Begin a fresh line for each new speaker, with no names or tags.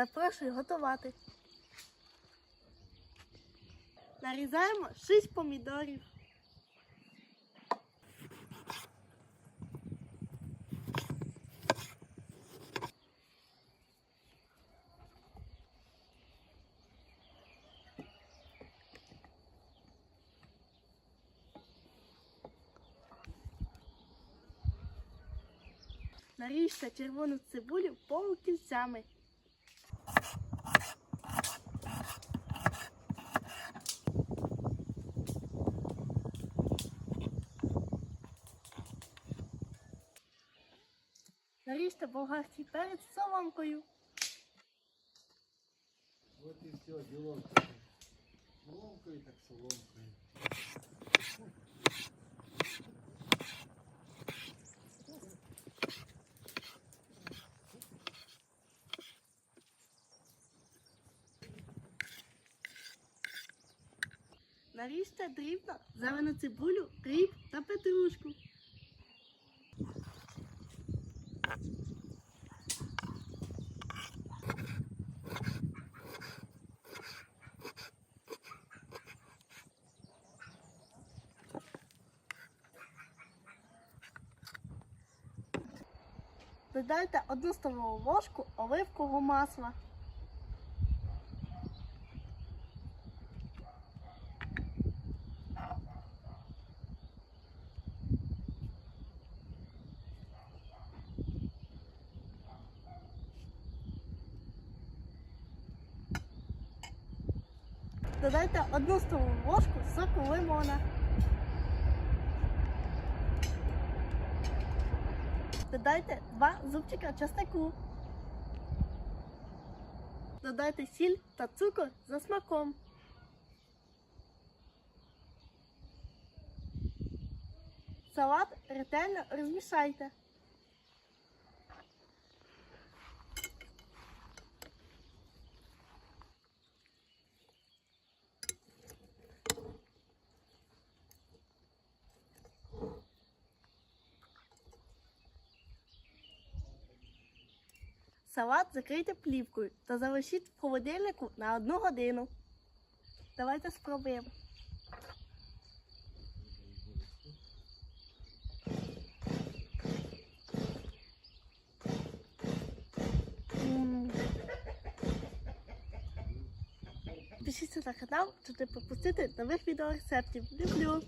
Запрошую готувати. Нарізаємо 6 помідорів. Наріжте червону цибулю полукільцями. Наріжте болгарський перець соломкою.
Вот и все, дело. Соломкою так соломкою.
Наріжте дрібно зелену цибулю, кріп та петрушку. Додайте одну столову ложку оливкового масла. Додайте одну столову ложку соку лимона. Додайте два зубчика чеснику. Додайте сіль та цукор за смаком. Салат ретельно розмішайте. Салат закрийте плівкою та залишіть в холодильнику на одну годину. Давайте спробуємо. М. Підпишіться на канал, щоб не пропустити нових відеорецептів. Люблю!